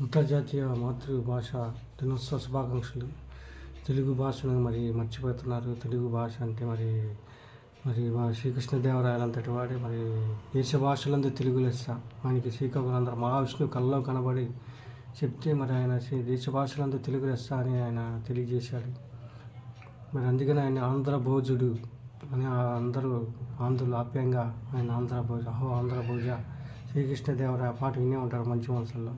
అంతర్జాతీయ మాతృభాష దినోత్సవ శుభాకాంక్షలు. తెలుగు భాషను మరి మర్చిపోతున్నారు. తెలుగు భాష అంటే మరి మరి మా శ్రీకృష్ణదేవరాయలు అంతటి వాడే మరి దేశ భాషలందు తెలుగు లెస్స. ఆయనకి శ్రీకాకుళం మహావిష్ణువు కళ్ళలో కనబడి చెప్తే మరి ఆయన దేశ భాషలందు తెలుగు లెస్స అని ఆయన తెలియజేశాడు. మరి అందుకని ఆయన ఆంధ్ర భోజుడు అని ఆ- అందరూ ఆంధ్రులు ఆప్యాయంగా ఆయన ఆంధ్ర భోజ అహో ఆంధ్ర భోజ శ్రీకృష్ణదేవరాయ పాట వినే ఉంటారు మంచి మనసుల్లో.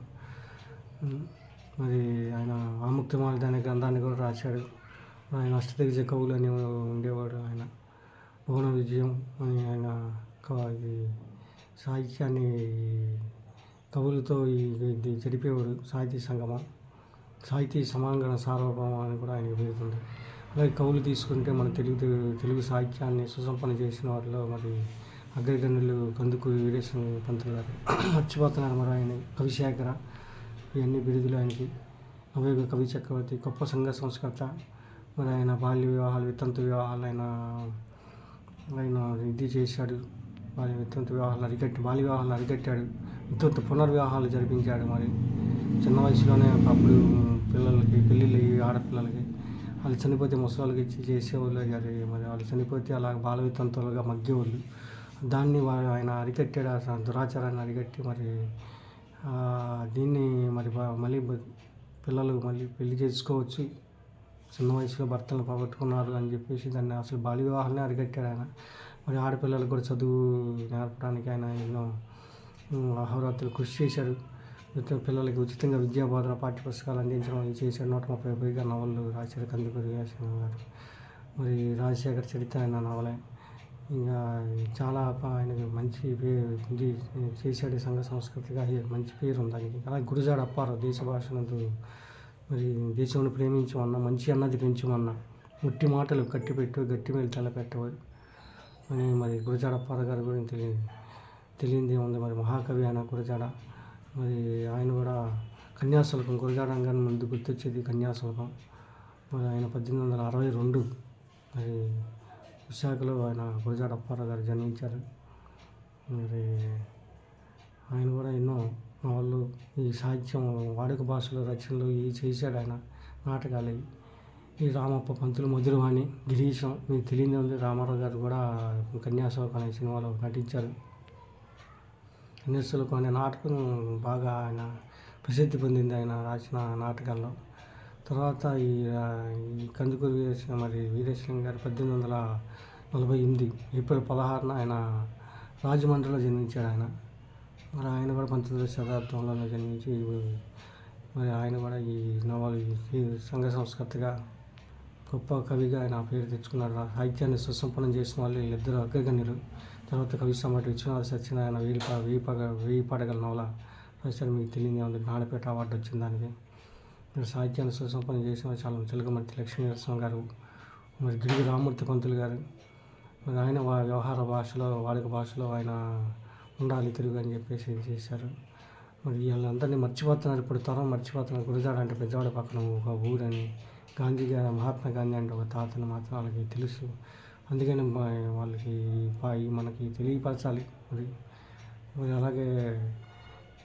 మరి ఆయన ఆముక్తిమాల అనే గ్రంథాన్ని కూడా రాశాడు. ఆయన అష్టదిగ్గజ కవులు అని ఉండేవాడు ఆయన. భువన విజయం అని ఆయన క- ఇది సాహిత్యాన్ని కవులతో ఇది జరిపేవాడు సాహితీ సంగమం. సాహితీ సమాంగణ సార్వభౌమం అని కూడా ఆయన పేరుతుంది. అలాగే కవులు తీసుకుంటే మన తెలుగు తెలుగు సాహిత్యాన్ని సుసంపన్న చేసిన వాటిలో మరి అగ్రగణ్యులు కందుకూరి వీరేశ్వర పంతులు గారు. మర్చిపోతున్నారు మరి ఆయన కవిశేఖర ఇవన్నీ బిరుదులు ఆయనకి అవేగ కవి చక్రవర్తి గొప్ప సంఘ సంస్కర్త మరి ఆయన బాల్య వివాహాలు వితంతు వివాహాలు ఆయన ఆయన ఇది చేశాడు. మరి వితంతు వివాహాలు అరికట్టి బాల్య వివాహాలు అరికట్టాడు వితంతు పునర్వివాహాలు జరిపించాడు మరి. చిన్న వయసులోనే అప్పుడు పిల్లలకి పెళ్ళిళ్ళు అయ్యి ఆడపిల్లలకి వాళ్ళు చనిపోతే ముసలికి ఇచ్చి చేసేవాళ్ళు గారు మరి వాళ్ళు చనిపోతే అలా బాల వితంతులుగా మగ్గేవాళ్ళు. దాన్ని వారు ఆయన అరికట్టాడు ఆ దురాచారాన్ని అరికట్టి మరి దీన్ని మరి మళ్ళీ పిల్లలు మళ్ళీ పెళ్ళి చేసుకోవచ్చు. చిన్న వయసులో భర్తలు పోగొట్టుకున్నారు అని చెప్పేసి దాన్ని అసలు బాల్య వివాహాన్ని అరికట్టాడు ఆయన. మరి ఆడపిల్లలకు కూడా చదువు నేర్పడానికి ఆయన ఎన్నో అహోరాత్రులు కృషి చేశాడు. పిల్లలకి ఉచితంగా విద్యా బోధన పాఠ్యపుస్తకాలు అందించడం చేశాడు. నూట ముప్పై పైగా నవళ్ళు రాశాడు కందుకూరి గారు. మరి రాజశేఖర్ చరిత్ర ఆయన నవలే. ఇంకా చాలా ప- ఆయనకి మంచి పేరు ఇది చేశాడు సంఘ సంస్కృతిగా మంచి పేరు ఉంది ఆయనకి. అలాగే గురుజాడ అప్పారావు దేశ భాషనందు మరి దేశంలో ప్రేమించమన్నా మంచి అన్నది పెంచమన్నా ముట్టి మాటలు కట్టిపెట్టు గట్టి మీద తలపెట్టవు అని మరి గురజాడ అప్పారావు గారి గురించి తెలియదు తెలియంది ఉంది మరి మహాకవి ఆయన గురజాడ. మరి ఆయన కూడా కన్యాశుల్కం గురజాడ అనగానే ముందు గుర్తొచ్చేది కన్యాశుల్కం. మరి ఆయన పద్దెనిమిది వందల అరవై రెండు మరి విశాఖలో ఆయన గురజాడ అప్పారావు గారు జన్మించారు. మరి ఆయన కూడా ఎన్నో నవళ్ళు ఈ సాహిత్యం వాడుక భాషలో రచనలు ఇవి చేశాడు ఆయన నాటకాలు. ఈ రామప్ప పంతులు మధురవాణి గిరీశం మీకు తెలియదు ఉంది రామారావు గారు కూడా కన్యాశోకం అనే సినిమాలో నటించారు. కన్యాశుల్కం అనే నాటకం బాగా ఆయన ప్రసిద్ధి పొందింది ఆయన రాసిన నాటకాల్లో. తర్వాత ఈ కందుకూరి వీరేశం మరి వీరేశం గారు పద్దెనిమిది వందల నలభై ఎనిమిది ఏప్రిల్ పదహారున ఆయన రాజమండ్రిలో జన్మించాడు ఆయన. మరి ఆయన కూడా పంతొమ్మిదవ శతాబ్దంలోనే జన్మించి మరి ఆయన కూడా ఈ నవలు ఈ సంఘ సంస్కర్తగా గొప్ప కవిగా ఆయన పేరు తెచ్చుకున్నాడు. సాహిత్యాన్ని సుసంపన్నం చేసిన వాళ్ళు వీళ్ళిద్దరు అగ్రగణ్యులు. తర్వాత కవి సమాటి విశ్వనాథ సత్యనారాయణ వేయి ప పగ వేయి పడగల నవల రాశారు మీకు తెలియదు ఉంది. జ్ఞానపేట అవార్డు వచ్చింది దానికి. మీరు సాహిత్యాన్ని సుసంపన్నం చేసిన చాలా చిలకమర్తి లక్ష్మీ నరసింహ గారు మరి గిరిగి రామూర్తి పంతులు గారు మరి ఆయన వా- వ్యవహార భాషలో వాడుక భాషలో ఆయన ఉండాలి తెలుగు అని చెప్పేసి చేశారు. మరి వీళ్ళందరినీ మర్చిపోతున్నారు ఇప్పుడు తరం మర్చిపోతున్నారు. గురజాడ అంటే పెద్దవాడ పక్కన ఒక ఊరని గాంధీ గారు మహాత్మా గాంధీ అంటే ఒక తాతని మాత్రం వాళ్ళకి తెలుసు. అందుకని వాళ్ళకి మనకి తెలియపరచాలి. మరి మరి అలాగే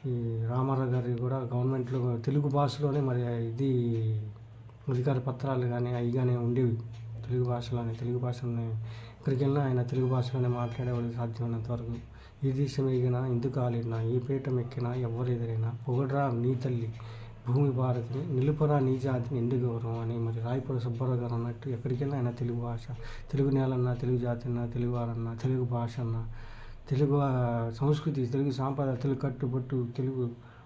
ఈ రామారావు గారి కూడా గవర్నమెంట్లో తెలుగు భాషలోనే మరి ఇది అధికార పత్రాలు కానీ అవి కానీ ఉండేవి. తెలుగు భాషలోనే తెలుగు భాషలోనే ఎక్కడికి వెళ్ళినా ఆయన తెలుగు భాషలోనే మాట్లాడేవాళ్ళు సాధ్యమైనంత వరకు. ఈ దేశం ఎగినా ఎందుకు ఆలినా ఏ పీఠం ఎక్కినా ఎవరు ఎదురైనా పొగడ్రా నీ తల్లి భూమి భారతిని నిలుపరా నీ జాతిని ఎందుకు గౌరవం అని మరి రాయపూడి సుబ్బారావు గారు అన్నట్టు ఎక్కడికి ఆయన తెలుగు భాష తెలుగు నేలన్నా తెలుగు జాతి అన్నా తెలుగు వారన్నా తెలుగు భాష అన్నా తెలుగు సంస్కృతి తెలుగు సాంప్రదాయ తెలుగు కట్టుబట్టు తెలుగు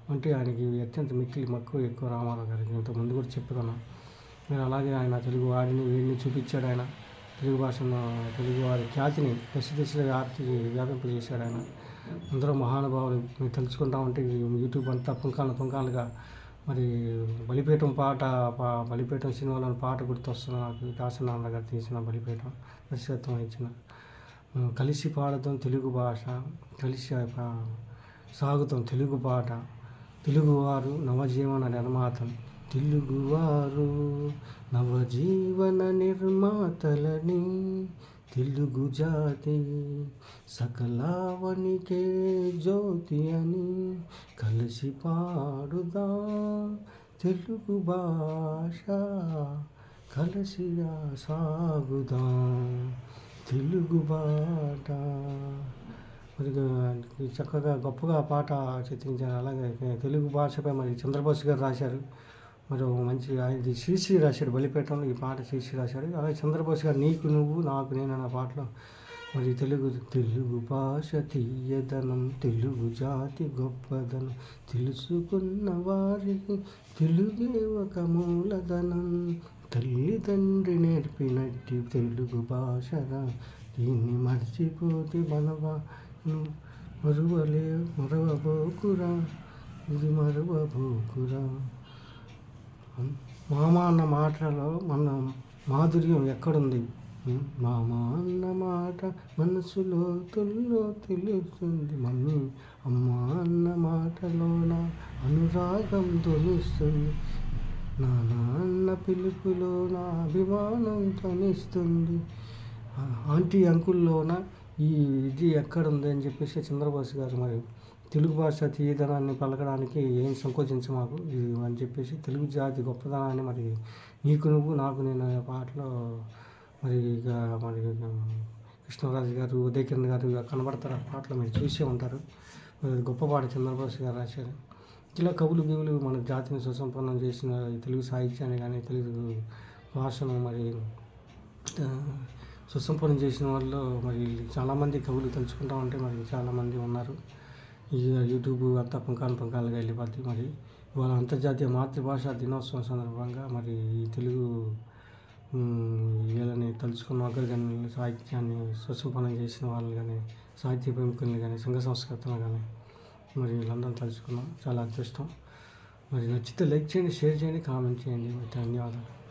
అంటే ఆయనకి అత్యంత మిక్కిలి మక్కువ ఎక్కువ రామారావు గారికి ఇంత ముందు కూడా చెప్పుకున్నాం మీరు అలాగే ఆయన తెలుగు వాడిని వీడిని చూపించాడు ఆయన. తెలుగు భాషను తెలుగు వారి ఖ్యాతిని దశ దిశలో వ్యాప్తి వ్యాపింపజేశాడు ఆయన. అందరూ మహానుభావులు మీరు తెలుసుకుంటా ఉంటే యూట్యూబ్ అంతా పుంకాలను పుంకాలుగా మరి బలిపీఠం పాట పా- బలిపీఠం సినిమాలోని పాట గుర్తొస్తుంది నాకు దాసనారాయణ గారు తీసిన బలిపీఠం దర్శకత్వం ఇచ్చిన కలిసి పాడతాం తెలుగు భాష కలిసి సాగుతాం తెలుగు పాట. తెలుగువారు నవజీవన నిర్మాతం. తెలుగువారు నవజీవన నిర్మాతలని తెలుగు జాతి సకలావనికే జ్యోతి అని కలిసి పాడుదా తెలుగు భాష కలిసిగా సాగుదాం. తెలుగు బాట. మరి చక్కగా గొప్పగా పాట చిత్రించారు. అలాగే తెలుగు భాషపై మరి చంద్రబోస్ గారు రాశారు. మరి మంచి ఆయన శ్రీశ్రీ రాశాడు బలిపేటంలో ఈ పాట శ్రీశ్రీ రాశాడు. అలాగే చంద్రబోస్ గారు నీకు నువ్వు నాకు నేను అన్న పాటలో మరి తెలుగు తెలుగు భాష తీయదనం తెలుగు జాతి గొప్పదనం తెలుసుకున్న వారికి తెలుగే ఒక మూలధనం తల్లిదండ్రి నేర్పినట్టి తెలుగు భాషరా దీన్ని మర్చిపోతే మనవాను మరువలే మరవబోకురా ఇది మరవబోకురా. మామ అన్న మాటలో మన మాధుర్యం ఎక్కడుంది? మామ అన్న మాట మనసులో తుల్లో తెలుస్తుంది. మమ్మీ అమ్మ అన్న మాటలోన అనురాగం నా నాన్న పిలుపులో నా అభిమానం తనిస్తుంది. ఆంటీ అంకుల్లోన ఈ ఇది ఎక్కడుంది అని చెప్పేసి చంద్రబాబు గారు మరి తెలుగు భాష తీయదనాన్ని పలకడానికి ఏం సంకోచించ మాకు? ఇది అని చెప్పేసి తెలుగు జాతి గొప్పదనాన్ని మరి నీకు నువ్వు నాకు నేను పాటలో మరి ఇక మరి కృష్ణరాజు గారు ఉదయకిరణ్ గారు కనబడతారు ఆ పాటలు మీరు చూసే ఉంటారు. మరి గొప్ప పాట చంద్రబాబు గారు రాశారు. ఇలా కవులు గివులు మన జాతిని సుసంపన్నం చేసిన తెలుగు సాహిత్యాన్ని కానీ తెలుగు భాషను మరి సుసంపన్నం చేసిన వాళ్ళు మరి చాలామంది కవులు తలుచుకుంటా ఉంటే మరి చాలామంది ఉన్నారు. ఈ యూట్యూబ్ అంతా పుంకాలు పుంకాలుగా వెళ్ళిపోద్ది మరి. ఇవాళ అంతర్జాతీయ మాతృభాష దినోత్సవం సందర్భంగా మరి ఈ తెలుగు వీళ్ళని తలుచుకున్న అగ్రగణ్యులు సాహిత్యాన్ని సుసంపన్నం చేసిన వాళ్ళు కానీ సాహిత్య ప్రముఖుల్ని కానీ సంఘ సంస్కృతులు కానీ మరి వీళ్ళందరం తలుచుకున్నాం. చాలా అదృష్టం. మరి నచ్చితే లైక్ చేయండి షేర్ చేయండి కామెంట్ చేయండి. ధన్యవాదాలు.